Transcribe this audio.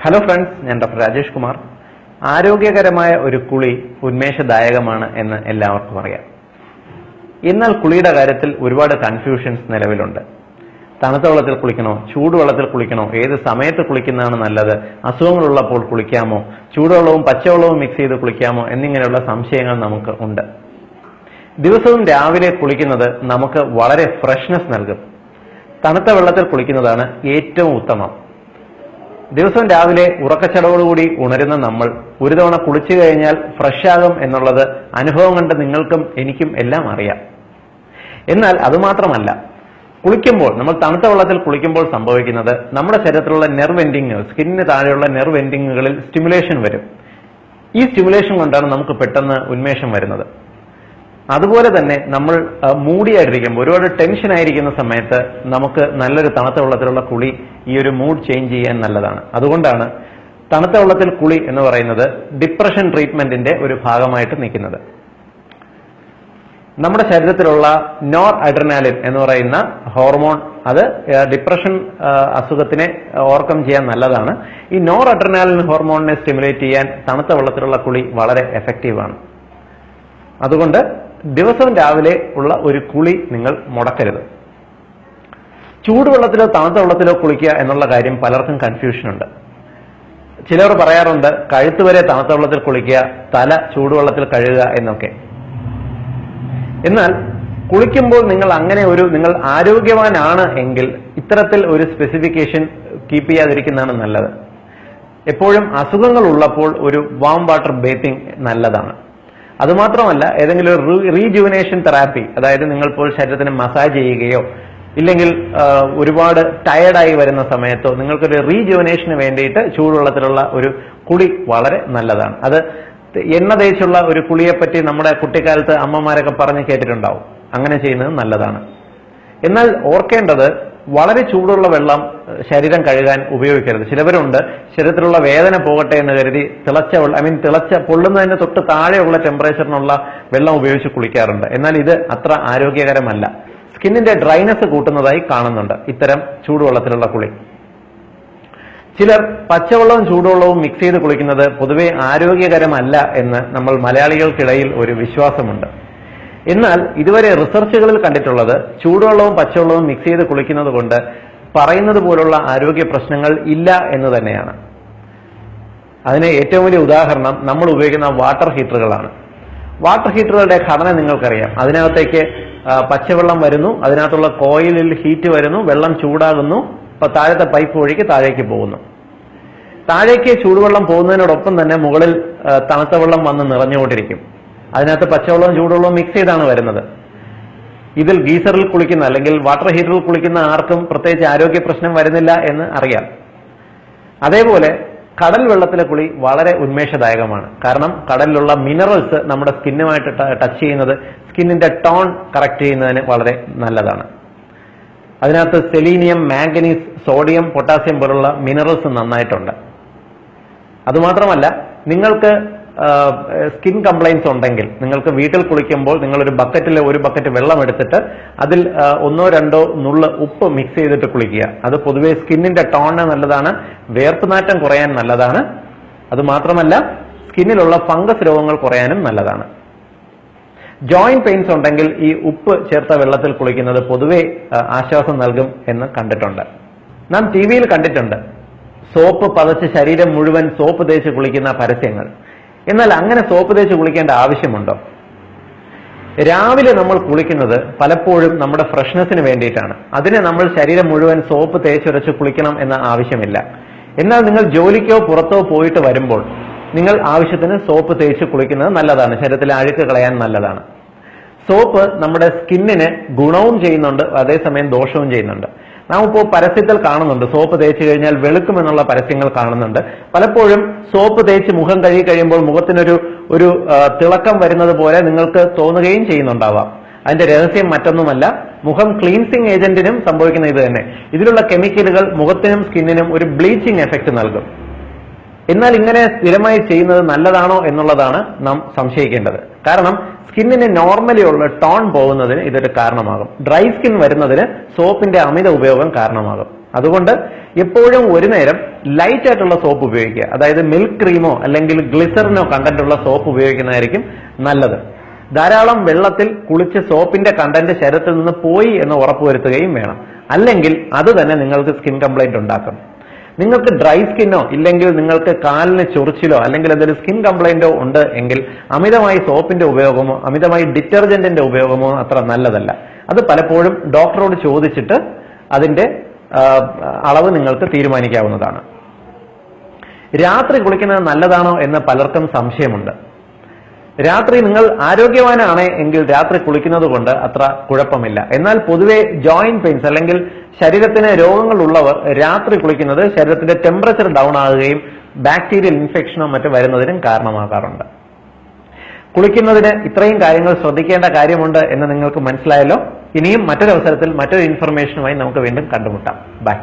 Hello friends ഞാൻ doctor Rajesh Kumar. ആരോഗ്യകരമായ ഒരു കുളി ഉന്മേഷദായകമാണ് എന്ന് എല്ലാവർക്കും അറിയാം. എന്നാൽ കുളിയുടെ കാര്യത്തിൽ ഒരുപാട് കൺഫ്യൂഷൻസ് നിലവിലുണ്ട്. തണുത്ത വെള്ളത്തിൽ കുളിക്കണോ ചൂടുവെള്ളത്തിൽ കുളിക്കണോ ഏത് സമയത്ത് കുളിക്കുന്നതാണ് നല്ലത് അസുഖങ്ങളുള്ളപ്പോൾ കുളിക്കാമോ ചൂടുവെള്ളവും പച്ചവെള്ളവും മിക്സ് ചെയ്ത് കുളിക്കാമോ എന്നിങ്ങനെയുള്ള സംശയങ്ങൾ നമുക്ക് ഉണ്ട്. ദിവസവും രാവിലെ കുളിക്കുന്നത് നമുക്ക് വളരെ ഫ്രഷ്നെസ് നൽകും. തണുത്ത വെള്ളത്തിൽ കുളിക്കുന്നതാണ് ഏറ്റവും ഉത്തമം. ദിവസവും രാവിലെ ഉറക്കച്ചടവോടുകൂടി ഉണരുന്ന നമ്മൾ ഒരു തവണ കുളിച്ചു കഴിഞ്ഞാൽ ഫ്രഷ് ആകും എന്നുള്ളത് അനുഭവം കണ്ട് നിങ്ങൾക്കും എനിക്കും എല്ലാം അറിയാം. എന്നാൽ അതുമാത്രമല്ല കുളിക്കുമ്പോൾ നമ്മൾ തണുത്ത വെള്ളത്തിൽ കുളിക്കുമ്പോൾ സംഭവിക്കുന്നത് നമ്മുടെ ശരീരത്തിലുള്ള നെർവ് എൻഡിങ്ങുകൾ സ്കിന്നിന് താഴെയുള്ള നെർവ് എൻഡിങ്ങുകളിൽ സ്റ്റിമുലേഷൻ വരും. ഈ സ്റ്റിമുലേഷൻ കൊണ്ടാണ് നമുക്ക് പെട്ടെന്ന് ഉന്മേഷം വരുന്നത്. അതുപോലെ തന്നെ നമ്മൾ മൂടിയായിട്ടിരിക്കുമ്പോൾ ഒരുപാട് ടെൻഷൻ ആയിരിക്കുന്ന സമയത്ത് നമുക്ക് നല്ലൊരു തണുത്ത വെള്ളത്തിലുള്ള കുളി ഈ ഒരു മൂഡ് ചേഞ്ച് ചെയ്യാൻ നല്ലതാണ്. അതുകൊണ്ടാണ് തണുത്ത വെള്ളത്തിൽ കുളി എന്ന് പറയുന്നത് ഡിപ്രഷൻ ട്രീറ്റ്മെന്റിന്റെ ഒരു ഭാഗമായിട്ട് നിൽക്കുന്നത്. നമ്മുടെ ശരീരത്തിലുള്ള നോർ അഡ്രനാലിൻ എന്ന് പറയുന്ന ഹോർമോൺ അത് ഡിപ്രഷൻ അസുഖത്തിനെ ഓവർകം ചെയ്യാൻ നല്ലതാണ്. ഈ നോർ അഡ്രനാലിൻ ഹോർമോണിനെ സ്റ്റിമുലേറ്റ് ചെയ്യാൻ തണുത്ത വെള്ളത്തിലുള്ള കുളി വളരെ എഫക്റ്റീവാണ് അതുകൊണ്ട് ദിവസവും രാവിലെ ഉള്ള ഒരു കുളി നിങ്ങൾ മുടക്കരുത്. ചൂടുവെള്ളത്തിലോ തണുത്ത വെള്ളത്തിലോ കുളിക്കുക എന്നുള്ള കാര്യം പലർക്കും കൺഫ്യൂഷൻ ഉണ്ട്. ചിലർ പറയാറുണ്ട് കഴുത്ത് വരെ തണുത്ത വെള്ളത്തിൽ കുളിക്കുക തല ചൂടുവെള്ളത്തിൽ കഴുകുക എന്നൊക്കെ. എന്നാൽ കുളിക്കുമ്പോൾ നിങ്ങൾ അങ്ങനെ ഒരു നിങ്ങൾ ആരോഗ്യവാനാണ് എങ്കിൽ ഇത്തരത്തിൽ ഒരു സ്പെസിഫിക്കേഷൻ കീപ്പ് ചെയ്യാതിരിക്കുന്നതാണ് നല്ലത്. എപ്പോഴും അസുഖങ്ങൾ ഉള്ളപ്പോൾ ഒരു വാം വാട്ടർ ബേത്തിങ് നല്ലതാണ്. അതുമാത്രമല്ല ഏതെങ്കിലും ഒരു റീജുവിനേഷൻ തെറാപ്പി അതായത് നിങ്ങൾ ഇപ്പോൾ ശരീരത്തിന് മസാജ് ചെയ്യുകയോ ഇല്ലെങ്കിൽ ഒരുപാട് ടയർഡായി വരുന്ന സമയത്തോ നിങ്ങൾക്കൊരു റീജുവിനേഷന് വേണ്ടിയിട്ട് ചൂടുവെള്ളത്തിലുള്ള ഒരു കുളി വളരെ നല്ലതാണ്. അത് എണ്ണ തേച്ചുള്ള ഒരു കുളിയെപ്പറ്റി നമ്മുടെ കുട്ടിക്കാലത്ത് അമ്മമാരൊക്കെ പറഞ്ഞ് കേട്ടിട്ടുണ്ടാവും. അങ്ങനെ ചെയ്യുന്നത് നല്ലതാണ്. എന്നാൽ ഓർക്കേണ്ടത് വളരെ ചൂടുള്ള വെള്ളം ശരീരം കഴുകാൻ ഉപയോഗിക്കരുത്. ചിലവരുണ്ട് ശരീരത്തിലുള്ള വേദന പോകട്ടെ എന്ന് കരുതി തിളച്ച ഐ മീൻ തിളച്ച പൊള്ളുന്നതിന് തൊട്ട് താഴെയുള്ള ടെമ്പറേച്ചറിനുള്ള വെള്ളം ഉപയോഗിച്ച് കുളിക്കാറുണ്ട്. എന്നാൽ ഇത് അത്ര ആരോഗ്യകരമല്ല. സ്കിന്നിന്റെ ഡ്രൈനെസ് കൂട്ടുന്നതായി കാണുന്നുണ്ട് ഇത്തരം ചൂടുവെള്ളത്തിലുള്ള കുളി. ചിലർ പച്ചവെള്ളവും ചൂടുവെള്ളവും മിക്സ് ചെയ്ത് കുളിക്കുന്നത് പൊതുവെ ആരോഗ്യകരമല്ല എന്ന് നമ്മൾ മലയാളികൾക്കിടയിൽ ഒരു വിശ്വാസമുണ്ട്. എന്നാൽ ഇതുവരെ റിസർച്ചുകളിൽ കണ്ടിട്ടുള്ളത് ചൂടുവെള്ളവും പച്ചവെള്ളവും മിക്സ് ചെയ്ത് കുളിക്കുന്നത് കൊണ്ട് പറയുന്നത് പോലുള്ള ആരോഗ്യ പ്രശ്നങ്ങൾ ഇല്ല എന്ന് തന്നെയാണ്. അതിന് ഏറ്റവും വലിയ ഉദാഹരണം നമ്മൾ ഉപയോഗിക്കുന്ന വാട്ടർ ഹീറ്ററുകളാണ് വാട്ടർ ഹീറ്ററുകളുടെ ഘടന നിങ്ങൾക്കറിയാം. അതിനകത്തേക്ക് പച്ചവെള്ളം വരുന്നു അതിനകത്തുള്ള കോയിലിൽ ഹീറ്റ് വരുന്നു വെള്ളം ചൂടാകുന്നു താഴത്തെ പൈപ്പ് വഴിക്ക് താഴേക്ക് പോകുന്നു. താഴേക്ക് ചൂടുവെള്ളം പോകുന്നതിനോടൊപ്പം തന്നെ മുകളിൽ തണുത്ത വെള്ളം വന്ന് നിറഞ്ഞുകൊണ്ടിരിക്കും. അതിനകത്ത് പച്ചവെള്ളവും ചൂടുവെള്ളവും മിക്സ് ചെയ്താണ് വരുന്നത്. ഇതിൽ ഗീസറിൽ കുളിക്കുന്ന അല്ലെങ്കിൽ വാട്ടർ ഹീറ്ററിൽ കുളിക്കുന്ന ആർക്കും പ്രത്യേകിച്ച് ആരോഗ്യ പ്രശ്നം വരുന്നില്ല എന്ന് അറിയാം. അതേപോലെ കടൽ വെള്ളത്തിലെ കുളി വളരെ ഉന്മേഷദായകമാണ്. കാരണം കടലിലുള്ള മിനറൽസ് നമ്മുടെ സ്കിന്നുമായിട്ട് ടച്ച് ചെയ്യുന്നത് സ്കിന്നിന്റെ ടോൺ കറക്റ്റ് ചെയ്യുന്നതിന് വളരെ നല്ലതാണ്. അതിനകത്ത് സെലീനിയം മാംഗനീസ് സോഡിയം പൊട്ടാസ്യം പോലുള്ള മിനറൽസ് നന്നായിട്ടുണ്ട്. അതുമാത്രമല്ല നിങ്ങൾക്ക് സ്കിൻ കംപ്ലൈൻസ് ഉണ്ടെങ്കിൽ നിങ്ങൾക്ക് വീട്ടിൽ കുളിക്കുമ്പോൾ നിങ്ങൾ ഒരു ബക്കറ്റിലെ ഒരു ബക്കറ്റ് വെള്ളം എടുത്തിട്ട് അതിൽ ഒന്നോ രണ്ടോ നുള്ള ഉപ്പ് മിക്സ് ചെയ്തിട്ട് കുളിക്കുക. അത് പൊതുവേ സ്കിന്നിന്റെ ടോണിന് നല്ലതാണ് വേർപ്പുനാറ്റം കുറയാൻ നല്ലതാണ്. അത് മാത്രമല്ല സ്കിന്നിലുള്ള ഫംഗസ് രോഗങ്ങൾ കുറയാനും നല്ലതാണ്. ജോയിന്റ് പെയിൻസ് ഉണ്ടെങ്കിൽ ഈ ഉപ്പ് ചേർത്ത വെള്ളത്തിൽ കുളിക്കുന്നത് പൊതുവെ ആശ്വാസം നൽകും എന്ന് കണ്ടിട്ടുണ്ട്. നാം ടി വിയിൽ കണ്ടിട്ടുണ്ട്. സോപ്പ് പതച്ച് ശരീരം മുഴുവൻ സോപ്പ് തേച്ച് കുളിക്കുന്ന പരസ്യങ്ങൾ. എന്നാൽ അങ്ങനെ സോപ്പ് തേച്ച് കുളിക്കേണ്ട ആവശ്യമുണ്ടോ? രാവിലെ നമ്മൾ കുളിക്കുന്നത് പലപ്പോഴും നമ്മുടെ ഫ്രഷ്നെസ്സിന് വേണ്ടിയിട്ടാണ്. അതിനെ നമ്മൾ ശരീരം മുഴുവൻ സോപ്പ് തേച്ചുരച്ച് കുളിക്കണം എന്ന ആവശ്യമില്ല. എന്നാൽ നിങ്ങൾ ജോലിക്കോ പുറത്തോ പോയിട്ട് വരുമ്പോൾ നിങ്ങൾ ആവശ്യത്തിന് സോപ്പ് തേച്ച് കുളിക്കുന്നത് നല്ലതാണ്. ശരീരത്തിൽ അഴുക്ക് കളയാൻ നല്ലതാണ്. സോപ്പ് നമ്മുടെ സ്കിന്നിന് ഗുണവും ചെയ്യുന്നുണ്ട് അതേസമയം ദോഷവും ചെയ്യുന്നുണ്ട്. നാം ഇപ്പോൾ പരസ്യത്തിൽ കാണുന്നുണ്ട്. സോപ്പ് തേച്ച് കഴിഞ്ഞാൽ വെളുക്കുമെന്നുള്ള പരസ്യങ്ങൾ കാണുന്നുണ്ട്. പലപ്പോഴും സോപ്പ് തേച്ച് മുഖം കഴുകി കഴിയുമ്പോൾ മുഖത്തിനൊരു ഒരു തിളക്കം വരുന്നത് പോലെ നിങ്ങൾക്ക് തോന്നുകയും ചെയ്യുന്നുണ്ടാവാം. അതിന്റെ രഹസ്യം മറ്റൊന്നുമല്ല മുഖം ക്ലീൻസിങ് ഏജന്റിനും സംഭവിക്കുന്ന ഇത് തന്നെ. ഇതിലുള്ള കെമിക്കലുകൾ മുഖത്തിനും സ്കിന്നിനും ഒരു ബ്ലീച്ചിങ് എഫക്ട് നൽകും. എന്നാൽ ഇങ്ങനെ സ്ഥിരമായി ചെയ്യുന്നത് നല്ലതാണോ എന്നുള്ളതാണ് നാം സംശയിക്കേണ്ടത്. കാരണം സ്കിന്നിന് നോർമലി ഉള്ള ടോൺ പോകുന്നതിന് ഇതൊരു കാരണമാകും. ഡ്രൈ സ്കിൻ വരുന്നതിന് സോപ്പിന്റെ അമിത ഉപയോഗം കാരണമാകും. അതുകൊണ്ട് എപ്പോഴും ഒരു നേരം ലൈറ്റ് ആയിട്ടുള്ള സോപ്പ് ഉപയോഗിക്കുക. അതായത് മിൽക്ക് ക്രീമോ അല്ലെങ്കിൽ ഗ്ലിസറിനോ കണ്ടന്റ് ഉള്ള സോപ്പ് ഉപയോഗിക്കുന്നതായിരിക്കും നല്ലത്. ധാരാളം വെള്ളത്തിൽ കുളിച്ച് സോപ്പിന്റെ കണ്ടന്റ് ശരീരത്തിൽ നിന്ന് പോയി എന്ന് ഉറപ്പുവരുത്തുകയും വേണം. അല്ലെങ്കിൽ അത് തന്നെ നിങ്ങൾക്ക് സ്കിൻ കംപ്ലൈന്റ് ഉണ്ടാക്കും. നിങ്ങൾക്ക് ഡ്രൈ സ്കിന്നോ ഇല്ലെങ്കിൽ നിങ്ങൾക്ക് കാലിന് ചൊറിച്ചിലോ അല്ലെങ്കിൽ എന്തെങ്കിലും സ്കിൻ കംപ്ലൈന്റോ ഉണ്ട് എങ്കിൽ അമിതമായി സോപ്പിന്റെ ഉപയോഗമോ അമിതമായി ഡിറ്റർജന്റിന്റെ ഉപയോഗമോ അത്ര നല്ലതല്ല. അത് പലപ്പോഴും ഡോക്ടറോട് ചോദിച്ചിട്ട് അതിന്റെ അളവ് നിങ്ങൾക്ക് തീരുമാനിക്കാവുന്നതാണ്. രാത്രി കുളിക്കുന്നത് നല്ലതാണോ എന്ന് പലർക്കും സംശയമുണ്ട്. രാത്രി നിങ്ങൾ ആരോഗ്യവാനാണ് എങ്കിൽ രാത്രി കുളിക്കുന്നത് കൊണ്ട് അത്ര കുഴപ്പമില്ല. എന്നാൽ പൊതുവെ ജോയിന്റ് പെയിൻസ് അല്ലെങ്കിൽ ശരീരത്തിന് രോഗങ്ങൾ ഉള്ളവർ രാത്രി കുളിക്കുന്നത് ശരീരത്തിന്റെ ടെമ്പറേച്ചർ ഡൗൺ ആകുകയും ബാക്ടീരിയൽ ഇൻഫെക്ഷനോ മറ്റു വരുന്നതിനും കാരണമാകാറുണ്ട്. കുളിക്കുന്നതിന് ഇത്രയും കാര്യങ്ങൾ ശ്രദ്ധിക്കേണ്ട കാര്യമുണ്ട് എന്ന് നിങ്ങൾക്ക് മനസ്സിലായല്ലോ? ഇനിയും മറ്റൊരു അവസരത്തിൽ മറ്റൊരു ഇൻഫർമേഷനുമായി നമുക്ക് വീണ്ടും കണ്ടുമുട്ടാം. ബൈ